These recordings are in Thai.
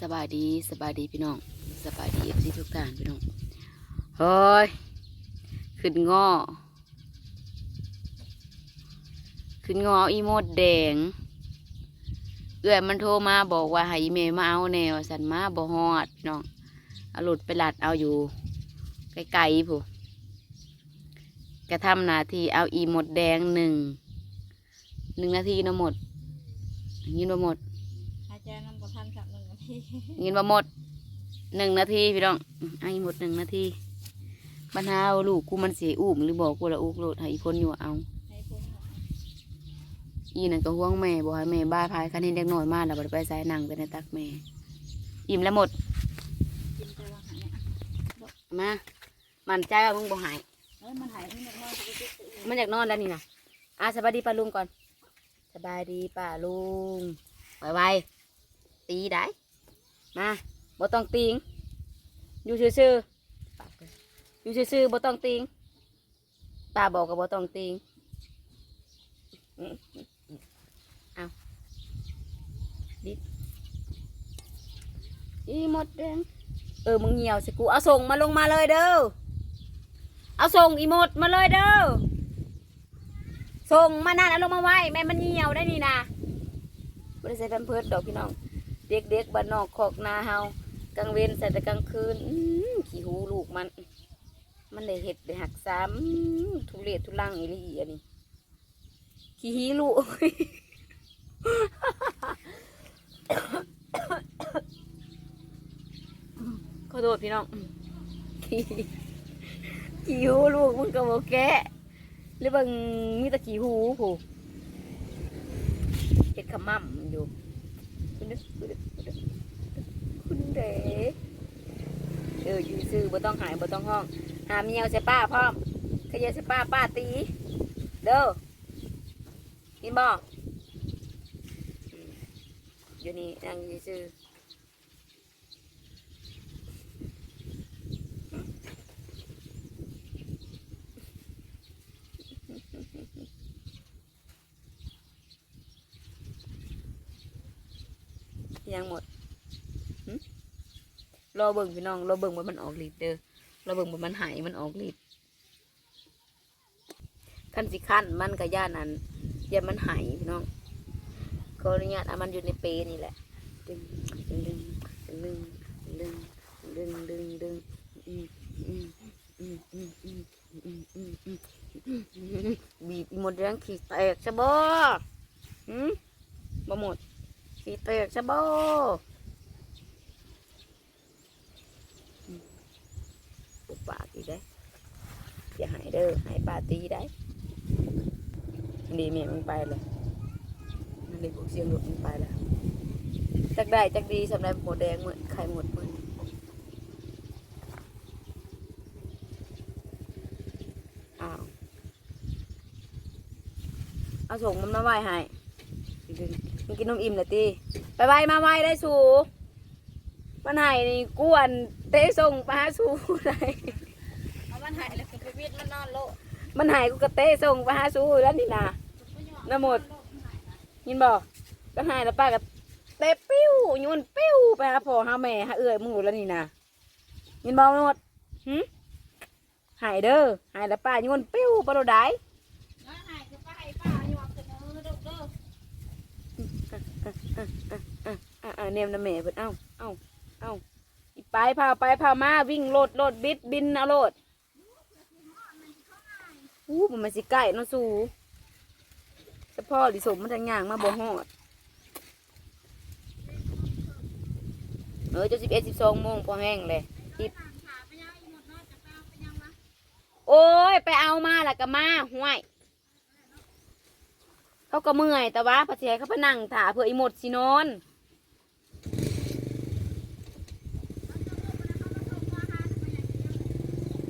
สบายดีสบายดีพี่น้องสบายดีเอฟซีทุกท่านพี่น้องเฮ้ยขึ้นงอขึ้นงออีโมดแดงเอื้อยมันโทรมาบอกว่าให้อีเมมาเอาแนวสันมาบ่ฮอดน้องเอาหลุดไปหลัดเอาอยู่ไกลๆผู้กระทำนาทีเอาอีหมดแดงหนึ่งหนึ่งนาทีนะหมด ยินว่าหมดหายใจนั่นบ่ทันสักหนึ่งนาทียินว่าหมดหนึ่งนาทีพี่น้องไอ้หมดหนึ่งนาทีปัญหาเอาลูกกูมันเสียอุ้มหรือบอกกูละอุกโลดให้อีคนอยู่เอาให้พุ่งออกอีนั่นก็ห่วงแม่บอกให้แม่บ้าพายคันนี้เด็กน้อยมากแล้วบ่ได้ไปสายนั่งแต่ในตักแม่อิ่มแล้วหมดกินแต่ว่าหายอะมามันใจว่ามึงบ่หายเอ้ยมันหายที่มันนอนจะไปติดตัวเองมันอยากนอนแล้วนี่นะอะสบายดีป้าลุงก่อนส บายดีป้าลุงไวไวๆตีได้ มาบ่ต้องติงอยู่ซื่อๆปากเลยอยู่ซื่อๆบ่ต้องติงป้าบอกกับบ่ต้องติงอืมเอาดิอีหมดแดงเออมึงเหี่ยวสิกูเอาส่งมาลงมาเลยเด้อเอาส่งอีหมดมาเลยเด้อ ส่งมานั่นเอาลงมาไว้แม่มันเหี่ยวได้นี่นะบริษัทแพมเพิร์ดดอกพี่น้อง เด็กๆบ้านนอกคอกนาเฮากลางเวนใส่แต่กลางคืนขี้หูลูกมัน มันเลยเห็ดเลยหักซ้ำทุเรศทุลังอีลีอันนี้ขี้หีลูกขอโทษพี่น้องขี้หูลูกมึงก็บอกแก หรือบางมีตะกี้หูผูเห็ดขมั่มอยู่คุณนึกคุณนึกคุณนึกคุณเด๋เอออยู่ซื้อบ่ต้องหายบ่ต้องห้อง หาเมียวใส่ป้าพร้อมขยันใส่ป้าป้าตี เด้อกินบ่อืมอยู่นี่นั่งอยู่ซื้อ ยังหมดรอเบิ่งพี่น้องรอเบิ่งว่ามันออกฤทธิ์เด้อรอเบิ่งว่ามันหายมันออกฤทธิ์ขั้นสิขั้นมันกับย่านั้นย่ามันหายพี่น้องขออนุญาตเอามันอยู่ในเปรนี่แหละดึงดึงดึงดึงดึงดึงดึงบีบหมดแรงขี้แตกใช่บ่บ่หมด ขี้แตกซะบ่ปุบปากอีกได้อย่าหายเด้อหายปาตีได้ดีเมียมึงไปเลยนั่นเลยพวกเสียงหลุดมึงไปแล้วจักได้จักดีสำหรับหมดแดงเหมือนไข่หมดเหมือนอ้าวเอาส่งมันมาไหว้ให้ มึงกินนมอิ่มเลยตีไปไหว้มาไหว้ได้สูมันให้นี่กวนเตะส่งไปหาสูได้เอามันหายแล้วก็ไปวิทย์มันนอนโลดมันให้กูก็เตะส่งไปหาสูแล้วนี่นะน้ำหมดยินบอกก็ให้แล้วป้าก็เตะปิ้วโยนปิ้วไปหาพ่อหาแม่หาเอื้อยมึงรู้แล้วนี่นะยินบอกหมดหึหายเด้อหายแล้วป้าโยนปิ้วไปโดดได้ แล้วหายก็ไปป้าอยู่ว่าเกิดเออเด้อเด้อ อ่าอ่าเนมนะแม่เพิ่นเอ้าเอ้าเอ้าอีไปพาไปพามาวิ่งโลดโลดบิดบินเอาโลดอู้มันมาสิใกล้เนาะสูแต่พ่อดิสมมันทางย่างมาบ่ฮอดเออจะสิบเอ็ดสิบสองโมงพอแห้งเลยจะไปเอาไปยังวะโอ้ย ไปเอามาแล้วก็มาห่วย เขาก็เมื่อยแต่ว่าพอเสียเขาไปนั่งถ่าเพื่ออีหมดสินอน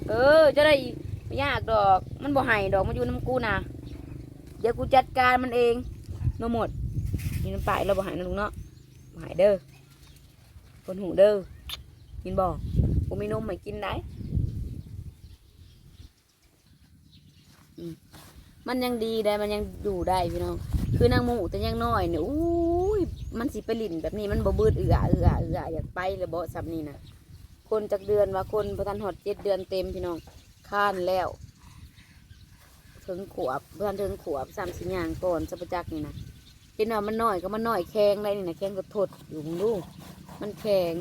เออ จะได้ไม่ยากดอก มันบ่ให้ดอกมันอยู่น้ำกูนะเดี๋ยวกูจัดการมันเองนหมดนี่น้ำปลายเราบ่ใหายนะลุงเนาะบ่ใหายเด้อคนหูเด้อกินบ่กูมีนมให้กินได้ มันยังดีได้มันยังอยู่ได้พี่น้อง คือนางหมูแต่ยังน้อยเนี่ยอู้ยมันสิไปลิ่นแบบนี้มันบ่บืดเอือเอือเอืออยากไปเลยบ่ซ้ำนี่นะคนจากเดือนว่าคนพระทันหอดเจ็ดเดือนเต็มพี่น้องข้านแล้วถึงขวบพระทันถึงขวบสามสิบอย่างก่อนสัพจักนี่นะเห็นว่ามันน้อยก็มันน้อยแข็งได้นี่นะแข็งก็ทดอยู่มึงดูมันแข็ง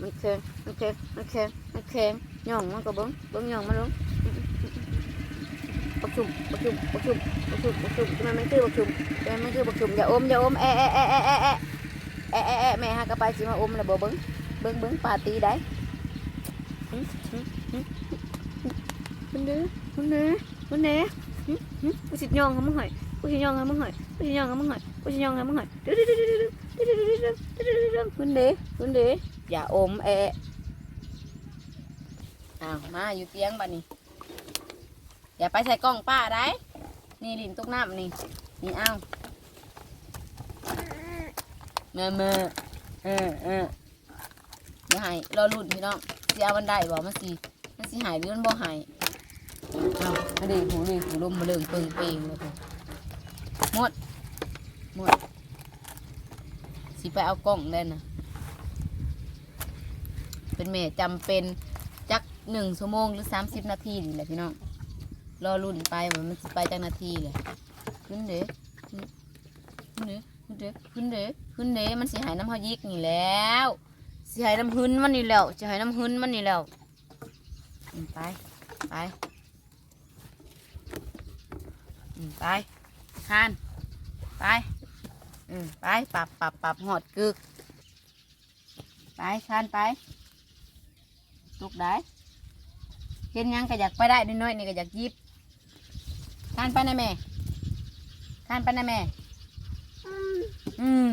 มันแข็งมันแข็งมันแข็งมันแข็งย่องมันก็เบิ้งเบิ้งย่องมันลง บักชุมบักชุมบักชุมบักชุมบักชุมทำไมมันคือบักชุมทำไมมันคือบักชุมอย่าอมอย่าอมแอะแอะแอะแอะแอะแอะแอะแอะแม่ฮะกระไปสิมาอมแล้วบ่เบิ้งเบิ้งเบิ้งปาตีได้หึหึหึมันเด้อมันเด้อมันเด้อกูสิยองให้มึงหอยกูสิยองให้มึงหอยกูสิยองให้มึงหอยกูสิยองให้มึงหอยเด้อเด้อเด้อเด้อเด้อเด้อเด้อเด้อเด้อเด้อเด้อเด้อมันเด้อมันเด้ออย่าอมแอะอ้าวมาอยู่เตียงบัดนี้ อย่าไปใส่กล้องป้าได้ นี่ลินตุกน้ำนี่ นี่เอาเมื่อเมื่อเออเออเดี๋ยวหายรอรุ่นพี่น้องสิเอาวันได้บอกมันสิมันสิหายหรือมันบ่หายเอามาดีหูดีหูลมมาเริ่มเปิงเปงเลยหมด หมด สิไปเอากล้องได้นะเป็นแม่จำเป็นจักหนึ่งชั่วโมงหรือสามสิบนาทีนี่แหละพี่น้อง รอรุ่นไปว่ามันไปจากนาทีเลยขึ้นเด้ขึ้นเด้ขึ้นเด้ขึ้นเด้ขึ้นเด้มันสิหายน้ำเฮายิกนี่แล้วสิหายน้ำหึนมันนี่แล้วสิหายน้ำหึนมันนี่แล้วไปไปไปคานไปอืมไปปรับปรับปรับหอดกึก ไปคานไปลุกได้เห็นยังก็อยากไปได้น้อยๆนี่ก็อยากยิบ ทานไปนะแม่ทานไปนะแม่ อืม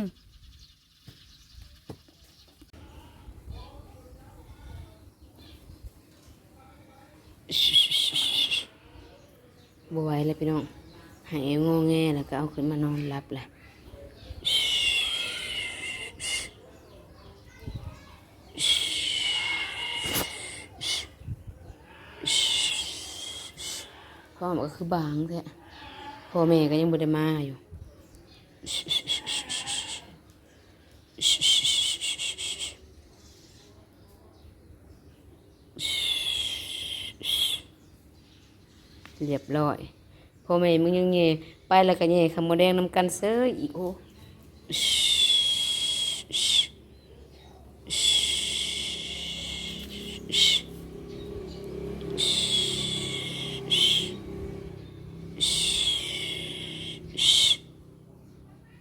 บไหวยเลยพี่น้องใหายงอแงแล้วก็เอาขึ้นมานอนรับแหละ อมันก็คือบางแท้พ่อแม่ก็ยังบ่ได้มาอยู่เรียบร้อยพ่อแม่มึงยังเงยไปแล้วก็เงยขโมแดงน้ำกันเซ้ออีกโอ้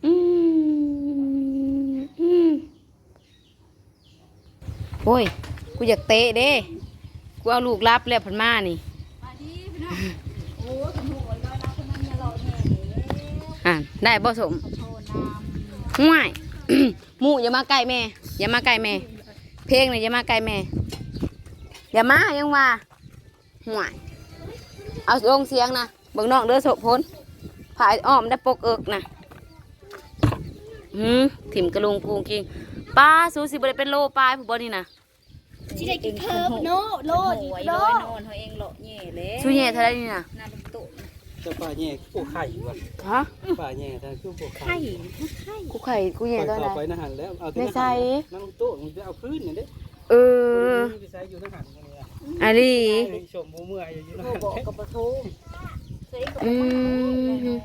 มอืมโอ้ย กูอยากเตะเด้ กูเอาลูกรับแล้วพันมานี่มาดีพี่น้องโอ้ยผมหัวร้อยรับคนนั้นอย่าหล่อแน่เลยอะได้บ่สมขอโทษน้ห่วยหมูอย่ามาใกล้แม่ อย่ามาใกล้แม่ เพลงเลยอย่ามาใกล้แม่ อย่ามายังว่าห่วยเอาลงเสียงนะเบิ่งน้องเด้อโสพลผายอ้อมได้ปกเอิกนะหืมถิ่มกระลุงกูกิงป้าสูสิบ่ได้เป็นโลปลายผู้บ่นี่นะำ ที่ได้กินเพิ่มโนโลดโลโลดสูแย่เท่าไรนี่น่ะน่าตุ่จ้าป่าแย่ผู้ไข่อยู่ะฮะป่าแย่แต่คือผู้ไข่กูไข่กูแย่ตอนไหนไปทหารแล้วเอาในไซนั่งโต๊ะมันจะเอาพื้นนี่เด้เออไปใส่อยู่ทหารกันเลยอันนี้ชมเมื่อยอยู่นะอืม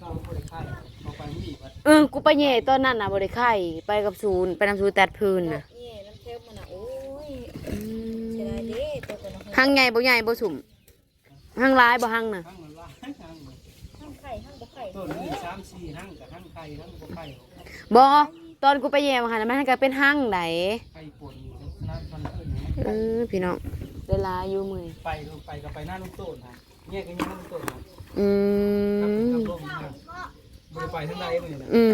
เอาไปไข่เอาไปนี่วัดเออกูไปแย่ตอนนั้นน่ะบริไข่ไปกับศูนย์ไปนำศูนย์ตัดพื้นน่ะ นี่น้ำเชฟมันอะโอ้ย อื เสียดาย ม เด้ ตัวกันนะหังใหญ่บ่ใหญ่บ่สุ่มหังร้ายบ่หังน่ะทั้งมันว่าทั้งห้างไข่ห้างบ่ไข่ต้นนี้สามสี่ทั้งกับทั้งไข่ทั้งบ่ไข่บ่ตอนกูไปแย่มาหันมันก็เป็นหังไดไข่ป่นน้ำมันขึ้นเออพี่น้องเวลาอยู่มื้อนี้ไปลงไปก็ไปหน้าลูกโต๊ะนะแยกกันหน้าลูกโต๊ะนะอืกับมกับลมนะบ่ไปทั้งใดเลยนะอืม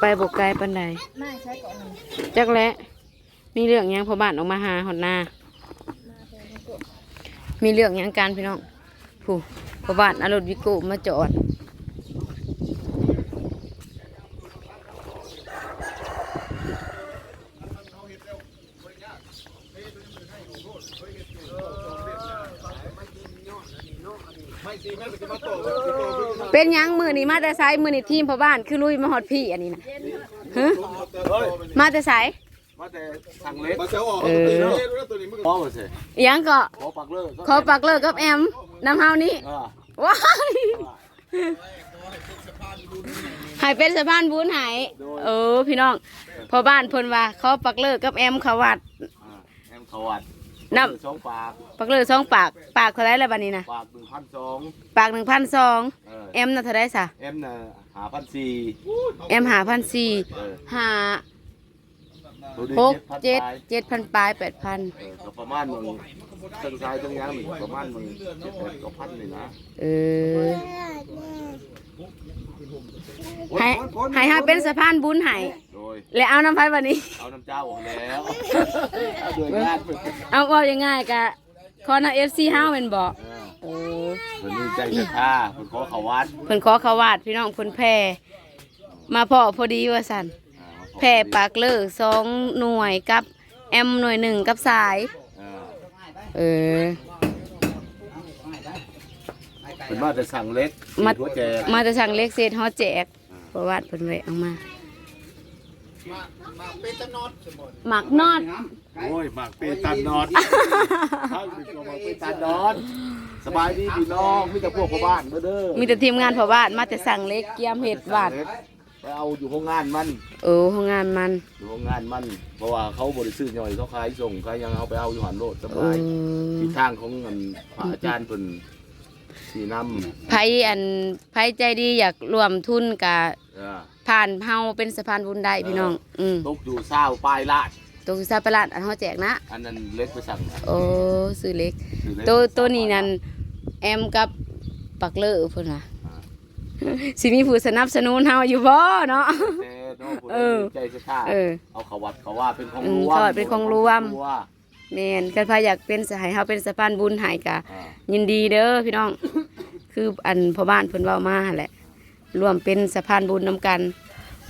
ไปบ่ไกลปานใดไม่ใช่ก่อนหนึ่งจักแล้ มีเรื่องยังพอบ้านออกมาหาหอดหน้ามีเรื่องยังกันพี่น้องผู้พอบ้านเอารถวิโกมาจอดเป็นยังมือนี่มาแต่ไซมือนี่ทีมพ่อบ้านคือลุยมาฮอดพี่อันนี้นะฮะมาแต่ไซ มาแต่สั่งเล็กมาเซลออกเออพ่อมาสิหยังก็ขอปักเลิกขอปักเลิกกับแอมน้ำเฮานี่อ่าว้ายใหายเป็นสะพานบุญใหายเออพี่น้องพ่อบ้านเพิ่นว่าเขาปักเลิกกับแอมเขาวัด อ่าแอมเขาวัดน้ำ สองปากปักเลิกสองปากปากเท่าไรแล้วบัดนี้นะปากหนึ่งพันสองปากหนึ่งพันสองเออแอมน่ะเท่าไรสะแอมน่ะหาพันสี่แอมหาพันสี่เออหา ตัวนี้หกเจ็เจ็ดดพันปลายเจ็ดพันปลายแปดพันเออก็ประมาณมึงเส้นซ้ายตรงยางหนึ่งประมาณมึงเจ็ดแปดก็พันเลยนะเออให้ให้ให้เป็นสะพานบุญให้โดยแล้วเอาน้ำไฟวันนี้ เอาน้ำเจ้าออกแล้วโดยงานเพิ่นเอาว่ายังไงกะคอนาเอฟซีห้าเป็นบ่เออเออเพิ่นมีใจศรัทธาเพิ่นขอเขาวัด เพิ่นขอเขาวาดพี่น้องเพิ่นแพร่มาพอพอดีว่าสันอ่า แพร่ปากเลิกสองหน่วยกับแอมหน่วยหนึ่งกับสายเออเออเพิ่นมาแต่สั่งเล็กมา หัวแจกมาจะสั่งเลขเศษฮอแจกเพราะวาดเพิ่นไว้เอามาหมักนอดโอ้ยหมากเปตันนอนข้างเป็นตัวหมากเปตันนอน สบายดีพี่น้องมีแต่พวกพ่อบ้านเด้อเด้อมีแต่ทีมงานเพราะวาดมาแต่สั่งเลขเกียมเห็ดวาด ไปเอาอยู่โรงงานมันโอ้โรงงานมันอยู่โรงงานมัน เพราะว่าเขาบริสุทธิ์ย่อยเขาขายส่งเขายังเอาไปเอาอยู่หันโลดสเอบายอที่ทางของเงินพระอาจารย์เพิ่นสีน้ไผอันไผใจดีอยากรวมทุนกับำเออ ผ่านเฮาเป็นสะพานบุญได้พี่น้อง อืมตกอยู่เศร้าปลายลาด ตัวซาปลาดอันเฮาแจกนะ อันนั้นเล็กไปสั่งนะโอ้ซื้อเล็กซื้อเล็กตัวไปสั่งตัวนี้นั่นแอมกับปักเลอเพิ่นว่า สิมีผู้สนับสนุนเฮาอยู่บ่เนาะ แต่น้องผู้เออใจจะฆ่าเออ เอาเขาวัดเขาว่าเป็นของอืมรวมเขาว่าเป็นของรวมของแม่นกันพาอยากเป็นสหายเฮาเป็นสะพานบุญให้กะ อ่ายินดีเด้อพี่น้อง คืออันพ่อบ้านเพิ่นเว้ามาหั่นแหละรวมเป็นสะพานบุญนํกัน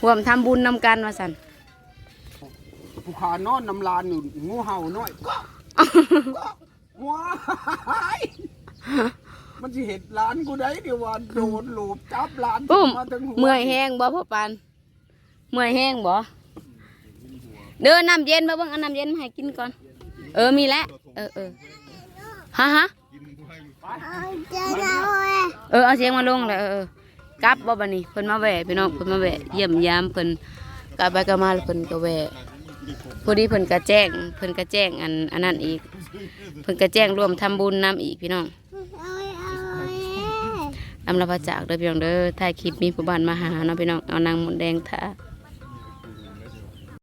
ร่วมทำบุญนํกันว่าซั่นผู้ขานอนน้ำลานอยู่งูเห่าน้อยก็ก็ว้าย มันสิเห็ดร้านกูได้เดี๋ยวว่าโดนหลูบจับร้านปุ้มมาถึงหัวเมื่อยแห้งบ่พ่อปานเมื่อยแห้งบ่เด้อน้ำเย็นมาเบิ่งเอาน้ำเย็นมาให้กินก่อน เออมีแล้วเออเออฮะฮะเออเอาเสียงมาลงเลยเออเออกลับบ่บัดนี้เพิ่นมาแหวะพี่น้องเพิ่นมาแหวะเยี่ยมยามเพิ่นกลับไปกลับมาแล้วเพิ่นก็แหวะพอดีเพิ่นก็แจ้งเพิ่นก็แจ้งอันอันนั้นอีก เพิ่นก็แจ้งร่วมทำบุญนํอีกพี่น้อง นำลาพระจากเด้อพี่น้องเด้อถ่ายคลิปมีผู้บ้านมาหาเนาะพี่น้องเอานางมดแดงท่า